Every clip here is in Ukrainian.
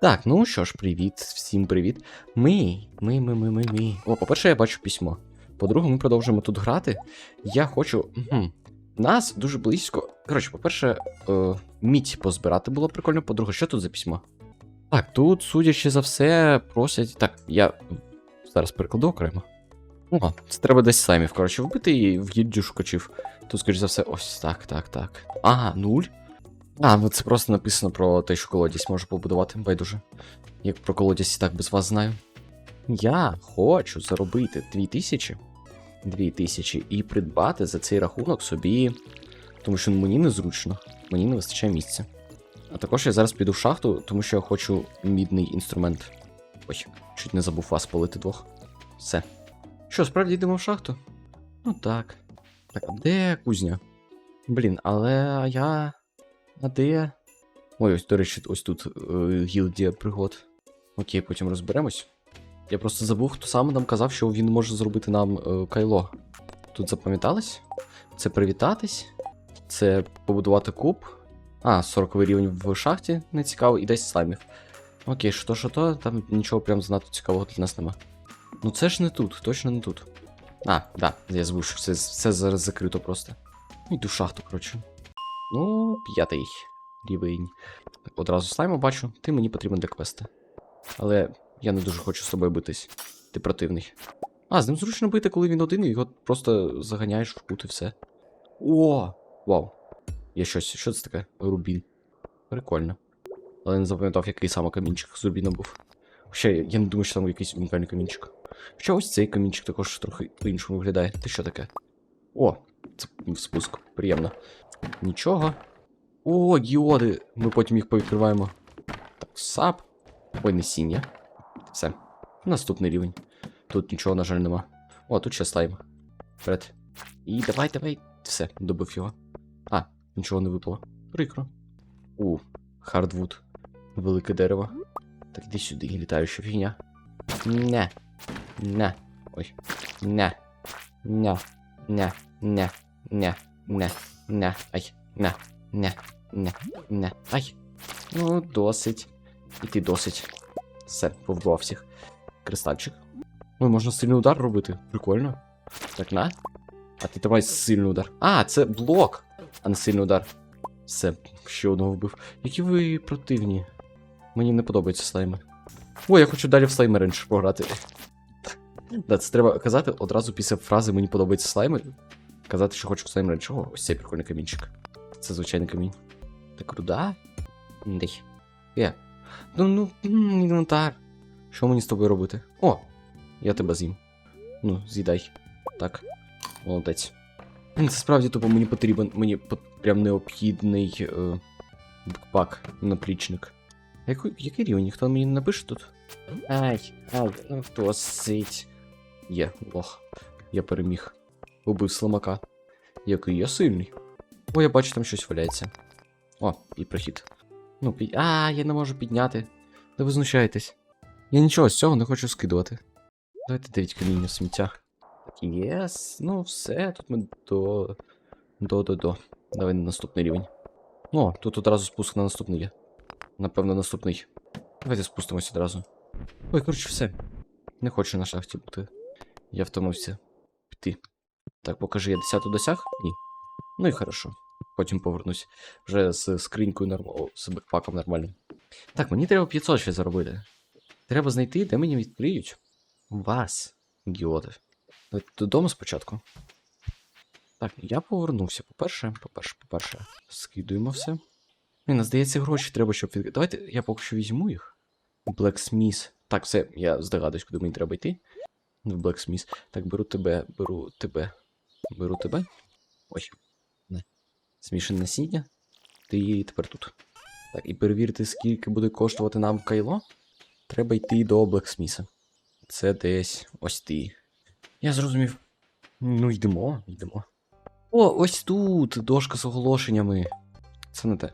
Так, ну що ж, привіт, всім привіт. Ми, ми, ми, ми, ми, ми. О, по-перше, я бачу письмо. По-друге, ми продовжуємо тут грати. Я хочу. Угу. Нас дуже близько. Коротше, по-перше, е, мідь позбирати було прикольно. По-друге, що тут за письмо? Так, тут, судячи за все, просять. Так, я зараз перекладу окремо. О, це треба десь слаймів, коротше, вбити і в гільдію шукачів. Тут, скоріш за все, ось так, так, так. Ага, нуль. А, ну це просто написано про те, що колодязь можу побудувати, байдуже. Як про колодязь і так без вас знаю. Я хочу заробити 2000. 2000 і придбати за цей рахунок собі. Тому що мені незручно, мені не вистачає місця. А також я зараз піду в шахту, тому що я хочу мідний інструмент. Ой, чуть не забув вас полити двох. Все. Що, справді йдемо в шахту? Ну так. Так, а де кузня? Блін, але я. А де? Ой, ось, до речі, ось тут е, гілдія пригод. Окей, потім розберемось. Я просто забув, хто саме нам казав, що він може зробити нам е, кайло. Тут запам'ятались? Це привітатись, це побудувати куб. А, 40 рівень в шахті, не цікаво, і 10 слаймів. Окей, що то, що то, там нічого прям занадто цікавого для нас нема. Ну це ж не тут, точно не тут. А, да, я що все, все зараз закрито просто. Ну, Йду в шахту, коротше. Ну, п'ятий рівень. Одразу слайма бачу, ти мені потрібен для квеста. Але я не дуже хочу з тобою битись. Ти противний. А, з ним зручно бити, коли він один, і його просто заганяєш в кут і все. О! Вау. Є щось, що це таке? Рубін. Прикольно. Але не запам'ятав, який саме камінчик з рубіном був. Ще я не думаю, що там якийсь унікальний камінчик. Хоча ось цей камінчик також трохи по-іншому виглядає. Ти що таке? О, спуск. Приємно. Нічого. О, гіоди! Ми потім їх повідкриваємо. Так, сап. Ой, насіння. Все. Наступний рівень. Тут нічого, на жаль, нема. О, тут ще слайм. Вперед. І давай, давай. Все, добив його. А, нічого не випало. Прикро. У, хардвуд. Велике дерево. Так іди сюди, літаюча фігня. Не. Не. Ой. Не. Не. Не. Не. Не. Не. Не. Ай. Не. Не. Не. Не. Ай. Ну, досить. І ти досить. Все, повбивав всіх. Кристальчик. Ой, можна сильний удар робити. Прикольно. Так, на. А ти тримай сильний удар. А, це блок, а не сильний удар. Все, ще одного вбив. Які ви противні. Мені не подобаються слайми. Ой, я хочу далі в слайми раніше пограти. Да, це треба казати одразу після фрази мені подобаються слайми. Казати, що хочу слайм раніше. О, ось цей прикольний камінчик. Це звичайний камінь. Так, руда? Дей. Є. Ну, ну, інвентар. Що мені з тобою робити? О! Я тебе з'їм. Ну, з'їдай. Так. Молодець. Це справді тупо мені потрібен. Мені прям необхідний е, бекпак, наплічник. Який, який рівень? Ніхто мені не напише тут? Ай, ай, ну досить. Є, лох. Я переміг. Убив слимака. Який я сильний. О, я бачу, там щось валяється. О, і прохід. Ну, пі... А, я не можу підняти. Та ви. Я нічого з цього не хочу скидувати. Давайте 9 каміння сміття. Єс. Ну, все, тут ми до. До до до. Давай на наступний рівень. О, тут одразу спуск на наступний є. Напевно, наступний. Давайте спустимось одразу. Ой, коротше, все. Не хочу на шахті бути. Я втомився. Піти. Так, покажи, я 10 досяг? Ні. Ну і хорошо. Потім повернусь. Вже з скринькою норм... О, з бекпаком нормальним. Так, мені треба 500 ще заробити. Треба знайти, де мені відкриють. Вас, гіоти. Давайте додому спочатку. Так, я повернувся. По-перше, по-перше, по-перше, скидуємо все. Мені здається, гроші треба, щоб від... Давайте я поки що візьму їх. Blacksmith. Так, все, я здогадуюсь, куди мені треба йти. В Blacksmith. Так, беру тебе, беру тебе. Беру тебе. Ой. Не. Змішане насіння. Ти тепер тут. Так, і перевірити, скільки буде коштувати нам кайло. Треба йти до Blacksmith. Це десь ось ти. Я зрозумів. Ну, йдемо, йдемо. О, ось тут! Дошка з оголошеннями. Це не те.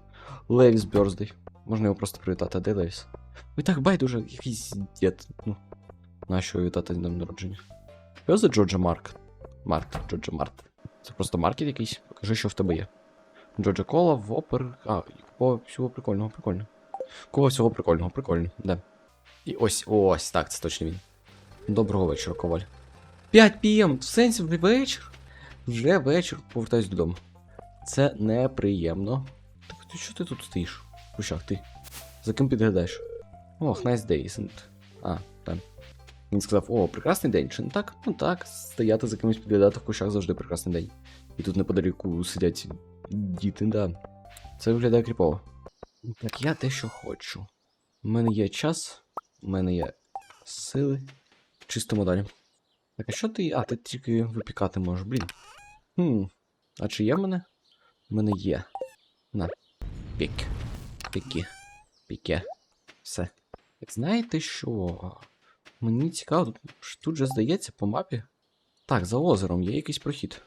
Левіс Бёрздей. Можна його просто привітати, а де Левіс? Ви так байдуже, якийсь дід. Ну. Нащо вітати днем народження? За Джорджа Марк? Марк, Джорджа Марк. Це просто маркет якийсь. Покажи, що в тебе є. Джорджа Кола, Вопер. А, по всього прикольного, прикольно. Кого всього прикольного, прикольно, да. І ось, ось, так, це точно він. Доброго вечора, коваль. 5 п'єм, в сенсі вже вечір. Вже вечір, повертаюсь додому. Це неприємно. Так ти що ти тут стоїш? В ти. За ким підглядаєш? Ох, nice day, isn't it? А, так. Він сказав, о, прекрасний день, чи не так? Ну так, стояти за кимось підглядати в кущах завжди прекрасний день. І тут неподалеку сидять діти, да. Це виглядає кріпово. Так, я те, що хочу. У мене є час, у мене є сили. Чисто далі. Так, а що ти. А, ти тільки випікати можеш, блін. Хм. А чи є в мене? У мене є. На. Пік. Піки. Піке. Все. Знаєте що? Мені цікаво, тут, же здається по мапі. Так, за озером є якийсь прохід.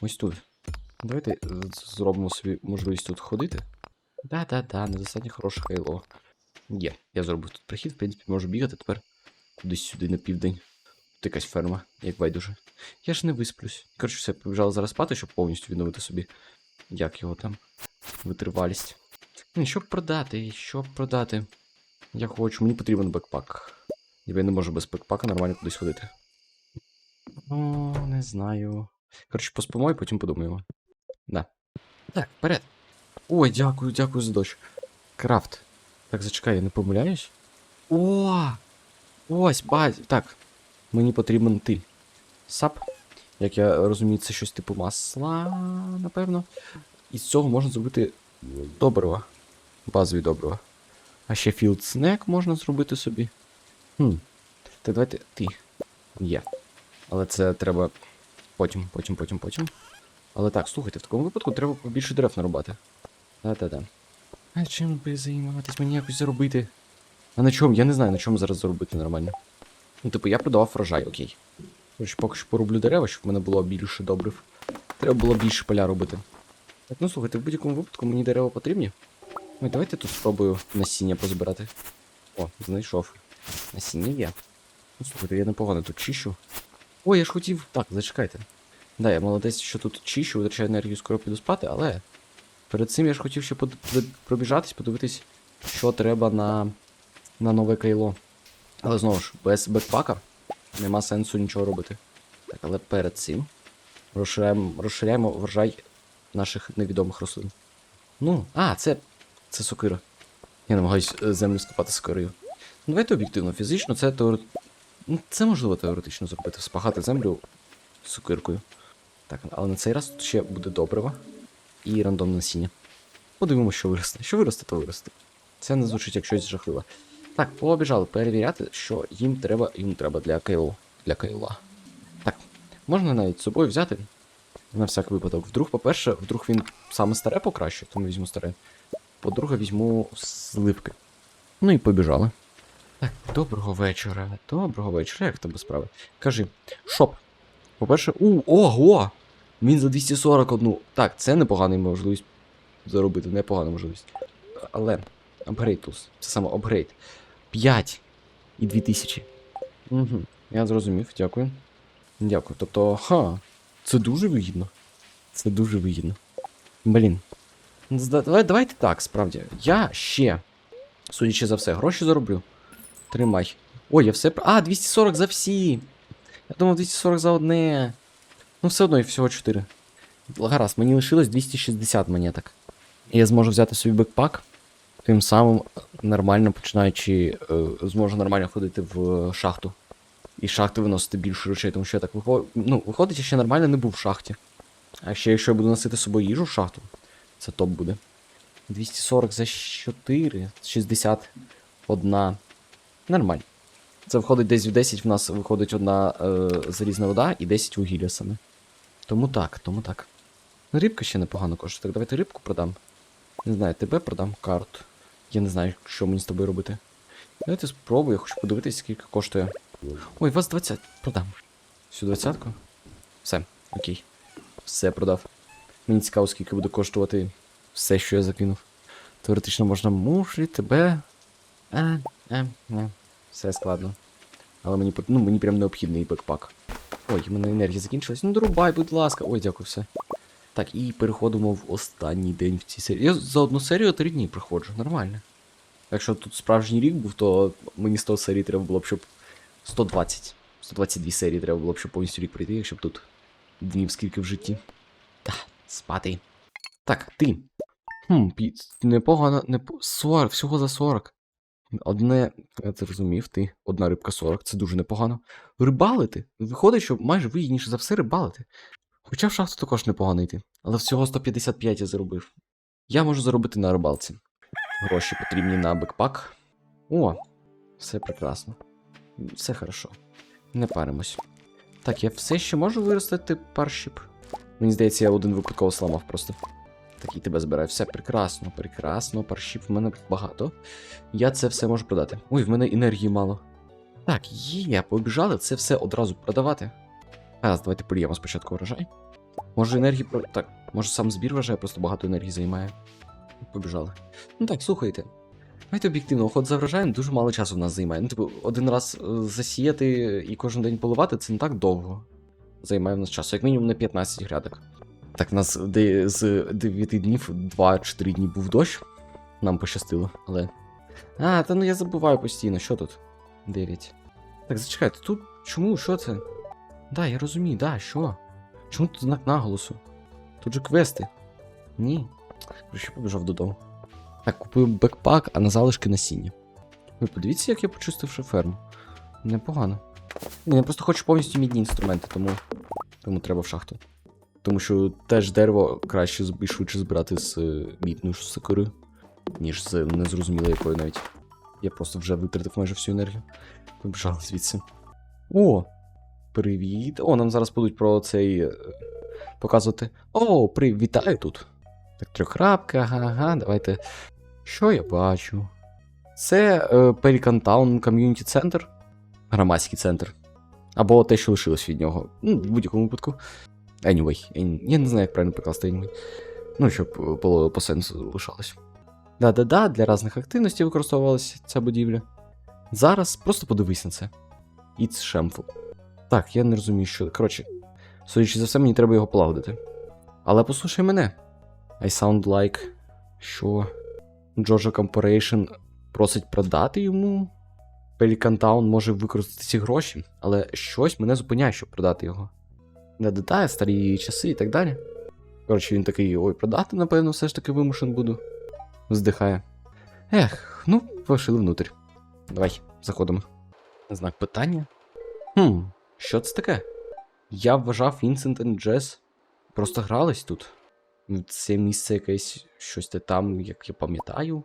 Ось тут. Давайте зробимо собі можливість тут ходити. Да-да-да, недостатньо хороше хайло. Є, я зробив тут прохід, в принципі, можу бігати тепер кудись-сюди на південь. Тут якась ферма, як байдуже. Я ж не висплюсь. Коротше, все, побіжали зараз спати, щоб повністю відновити собі. Як його там? Витривалість. Щоб продати, щоб продати. Я хочу, мені потрібен бекпак. Я не можу без бекпака нормально кудись ходити. О, не знаю. Коротше, поспимо і потім подумаємо. Да. Так, вперед. Ой, дякую, дякую за дощ. Крафт. Так, зачекай, я не помиляюсь. О! Ось, бать. Так. Мені потрібен ти. Сап. Як я розумію, це щось типу масла, напевно. І з цього можна зробити добрива. Базові добрива. А ще філд снек можна зробити собі. Хм. Так давайте ти. Є. Але це треба потім, потім, потім, потім. Але так, слухайте, в такому випадку треба побільше дерев нарубати. Та-та-та. А чим би займатись, мені якось заробити? А на чому? Я не знаю, на чому зараз заробити нормально. Ну, типу, я продавав врожай, окей. Короче, поки що порублю дерева, щоб в мене було більше добрив. Треба було більше поля робити. Так, ну слухайте, в будь-якому випадку мені дерева потрібні. Ой, давайте тут спробую насіння позбирати. О, знайшов. Насіння є. Ну, слухайте, я непогано тут чищу. Ой, я ж хотів. Так, зачекайте. Да, я молодець, що тут чищу, витрачаю енергію, скоро піду спати, але. Перед цим я ж хотів ще под... пробіжатись, подивитись, що треба на. на нове кайло. Але знову ж, без бекпака нема сенсу нічого робити. Так, але перед цим розширяємо, розширяємо врожай наших невідомих рослин. Ну, а, це. це сокира. Я намагаюсь е, землю скопати сокирою. Ну, давайте об'єктивно, фізично це теор... Ну, це можливо теоретично зробити. Спахати землю сокиркою. Так, але на цей раз тут ще буде добрива і рандомне насіння. Подивимося, що виросте. Що виросте, то виросте. Це не звучить як щось жахливе. Так, побіжали перевіряти, що їм треба, їм треба для кейлу. Для кейла. Так, можна навіть з собою взяти. На всяк випадок. Вдруг, по-перше, вдруг він саме старе покраще, тому візьму старе. По-друге, візьму сливки. Ну і побіжали. Так, доброго вечора. Доброго вечора, як тебе справи? Кажи, шоп. По-перше, у, ого! Він за 241. Так, це непогана можливість заробити, непогана можливість. Але апгрейд тут. Це саме апгрейд. 5 і 2000. Угу. Я зрозумів, дякую. Дякую. Тобто, ха, це дуже вигідно. Це дуже вигідно. Блін. Давай, давайте так, справді. Я ще, судячи за все, гроші зароблю. Тримай. Ой, я все. А, 240 за всі. Я думав 240 за одне. Ну, все одно їх всього 4. Гаразд, мені лишилось 260 монеток. І я зможу взяти собі бекпак. Тим самим нормально починаючи, е, зможу нормально ходити в е, шахту. І шахти виносити більше речей, тому що я так виходить. Ну, виходить, я ще нормально не був в шахті. А ще якщо я буду носити з собою їжу в шахту, це топ буде. 240 за 4, 61. Нормально. Це виходить десь в 10 в нас виходить одна е, залізна вода і 10 вугілля саме. Тому так, тому так. Ну, рибка ще непогано коштує. Так давайте рибку продам. Не знаю, тебе продам карту. Я не знаю, що мені з тобою робити. Давайте спробую, я хочу подивитися, скільки коштує. Ой, вас 20. Продам. Всю двадцятку? Все, окей. Все продав. Мені цікаво, скільки буде коштувати все, що я закинув. Теоретично можна муші, тебе. А, а, а. Все складно. Але мені ну, мені прям необхідний бекпак. Ой, в мене енергія закінчилась. Ну дорубай, будь ласка. Ой, дякую, все. Так, і переходимо в останній день в цій серії. Я за одну серію три дні проходжу, нормально. Якщо тут справжній рік був, то мені 100 серій треба було б, щоб 120. 122 серії треба було б, щоб повністю рік пройти, якщо б тут днів скільки в житті. Та, спати. Так, ти. Хм, непогано, не 40, всього за 40. Одне, я це розумів, ти. Одна рибка 40, це дуже непогано. Рибалити? Виходить, що майже вигідніше за все рибалити. Хоча в шахту також непогано йти. Але всього 155 я заробив. Я можу заробити на рибалці. Гроші потрібні на бекпак. О, все прекрасно. Все хорошо. Не паримось. Так, я все ще можу виростити паршіп. Мені здається, я один випадково сламав просто. Такий тебе збираю. Все прекрасно, прекрасно. Паршіп в мене багато. Я це все можу продати. Ой, в мене енергії мало. Так, є, побіжали це все одразу продавати. Зараз, давайте поліємо спочатку врожай. Може енергії про. Так, може сам збір врожай просто багато енергії займає. Побіжали. Ну так, слухайте. Давайте об'єктивно, уход за врожаєм дуже мало часу в нас займає. Ну, типу, один раз е, засіяти і кожен день поливати це не так довго. Займає в нас часу, як мінімум на 15 грядок. Так, нас де, з 9 днів 2 чи 3 дні був дощ. Нам пощастило, але. А, та ну я забуваю постійно, що тут? 9. Так, зачекайте, тут чому? Що це? Да, я розумію, да, що? Чому тут знак наголосу? Тут же квести. Ні. Короче, побіжав додому. Так, купив бекпак, а на залишки насіння. Ви подивіться, як я почистив ферму. Непогано. Я просто хочу повністю мідні інструменти, тому, тому треба в шахту. Тому що теж дерево краще і швидше збирати з е, мідною сокири, ніж з незрозуміло якою навіть. Я просто вже витратив майже всю енергію. Побіжали звідси. О! Привіт! О, нам зараз будуть про цей. е, показувати. О, привіт, вітаю тут. Так, трьохрапка, ага, ага, давайте. Що я бачу? Це е, Pelican Town Community Center. Громадський центр. Або те, що лишилось від нього. Ну, в будь-якому випадку. Anyway, я не знаю, як правильно прикласти anyway. Ну, щоб е, по, сенсу лишалось. Да-да-да, для різних активностей використовувалася ця будівля. Зараз просто подивись на це. It's shameful. Так, я не розумію, що. Коротше, судячи за все, мені треба його полагодити. Але послухай мене. I sound like. Що? Georgia Corporation просить продати йому. Pelican Town може використати ці гроші, але щось мене зупиняє, щоб продати його. Не детає, старі часи і так далі. Коротше, він такий, ой, продати, напевно, все ж таки вимушен буду. Вздихає. Ех, ну, пошили внутрь. Давай, заходимо. Знак питання. Хм, що це таке? Я вважав Vincent and Jess просто грались тут. Це місце якесь щось там, як я пам'ятаю.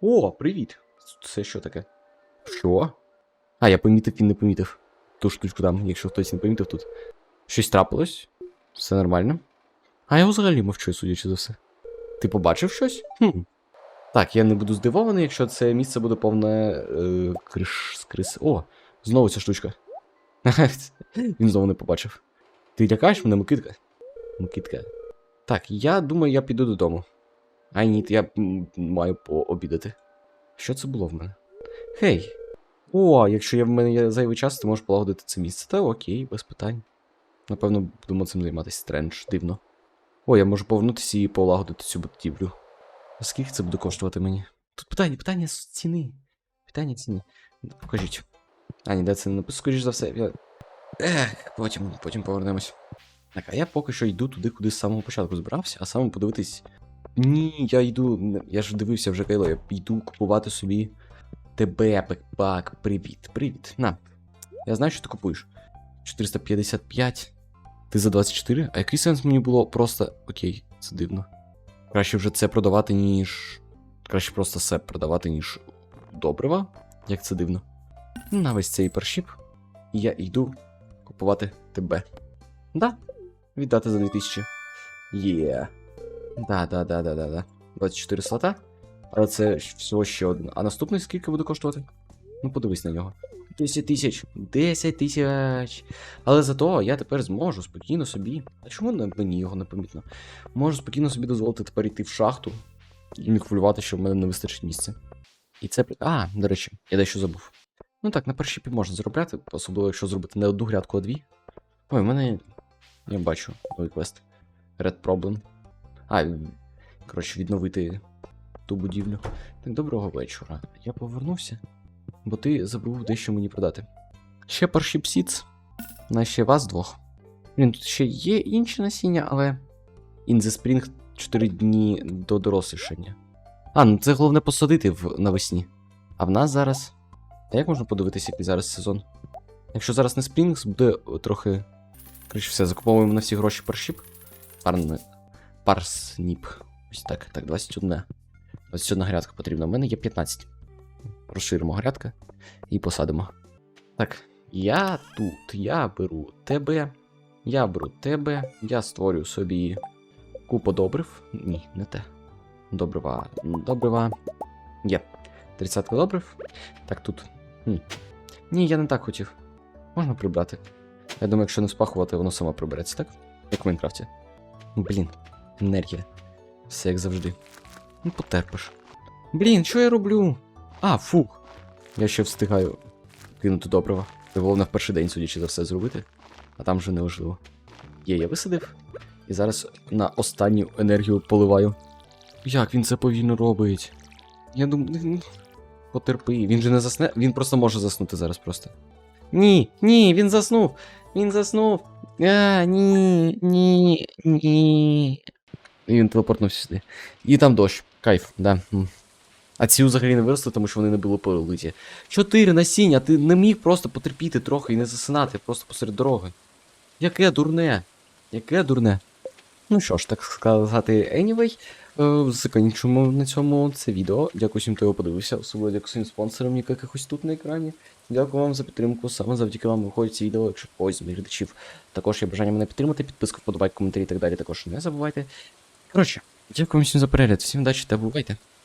О, привіт! Це що таке? Що? А, я помітив, він не помітив. Ту штучку там, якщо хтось не помітив тут. Щось трапилось? Все нормально. А я взагалі мовчу, судячи за все. Ти побачив щось? Хм. Так, я не буду здивований, якщо це місце буде повне е, криш з крис. О, знову ця штучка. Він знову не побачив. Ти лякаєш мене, Микитка? Микитка. Так, я думаю, я піду додому. Ай, ні, я маю пообідати. Що це було в мене? Хей. О, якщо я в мене є зайвий час, ти можеш полагодити це місце. Та окей, без питань. Напевно, будемо цим займатися стрендж, дивно. О, я можу повернутися і полагодити цю будівлю. А скільки це буде коштувати мені? Тут питання, питання з ціни. Питання ціни. Покажіть. А, ні, де це не написано, скоріш за все. Я... Ех, потім, потім повернемось. Так, а я поки що йду туди, куди з самого початку збирався, а саме подивитись. Ні, я йду. Я ж дивився вже Кайло, я йду купувати собі тебе, бекпак. Привіт, привіт. На. Я знаю, що ти купуєш. 455. Ти за 24? А який сенс мені було просто. Окей, це дивно. Краще вже це продавати, ніж. Краще просто це продавати, ніж добрива. Як це дивно. На весь цей першіп. І я йду купувати тебе. Да, віддати за 2000. Є. Да, да, да, да, да, да. 24 слота. Але це всього ще один. А наступний скільки буде коштувати? Ну, подивись на нього. 10 тисяч. 10 тисяч. Але зато я тепер зможу спокійно собі. А чому мені його непомітно? Можу спокійно собі дозволити тепер йти в шахту і не хвилювати, що в мене не вистачить місця. І це. А, до речі, я дещо забув. Ну так, на першій пі можна заробляти, особливо якщо зробити не одну грядку, а дві. Ой, в мене. Я бачу новий квест. Red Problem. А, коротше, відновити ту будівлю. Так, доброго вечора. Я повернувся, бо ти забув дещо мені продати. Ще парші псіц. На ще вас двох. Блін, тут ще є інші насіння, але. In the Spring 4 дні до дорослішання. А, ну це головне посадити в навесні. А в нас зараз. Та як можна подивитися, який зараз сезон? Якщо зараз не Спрінгс, буде трохи. Коротше, все, закуповуємо на всі гроші паршіп. Парне. Парсніп. Ось так. Так, 21. 21 грядка потрібна. У мене є 15. Розширимо грядка і посадимо. Так, я тут, я беру тебе. Я беру тебе. Я створю собі купу добрив. Ні, не те. Добрива. Добрива. Є. 30 добрив. Так, тут. Хм. Ні, я не так хотів. Можна прибрати. Я думаю, якщо не спахувати, воно само прибереться, так? Як в Майнкрафті. Блін, енергія. Все як завжди. Ну, потерпиш. Блін, що я роблю? А, фух. Я ще встигаю кинути добрива. Це головне в перший день, судячи за все, зробити. А там вже неважливо. Є, я висадив. І зараз на останню енергію поливаю. Як він це повільно робить? Я думаю. Потерпи, він же не засне. Він просто може заснути зараз просто. Ні, ні, він заснув. Він заснув. А, ні, ні, ні. І він телепортнувся сюди. І там дощ. Кайф, да. А ці взагалі не виросли, тому що вони не були политі. Чотири насіння, ти не міг просто потерпіти трохи і не засинати просто посеред дороги. Яке дурне? Яке дурне? Ну що ж, так сказати, anyway, е, закінчимо на цьому це відео. Дякую всім, хто його подивився, особливо дякую всім спонсорам, якихось тут на екрані. Дякую вам за підтримку. Саме завдяки вам виходять ці відео, якщо когось з моїх глядачів також є бажання мене підтримати, підписку, вподобайку, коментарі і так далі. Також не забувайте. Коротше, дякую всім за перегляд, всім удачі та бувайте.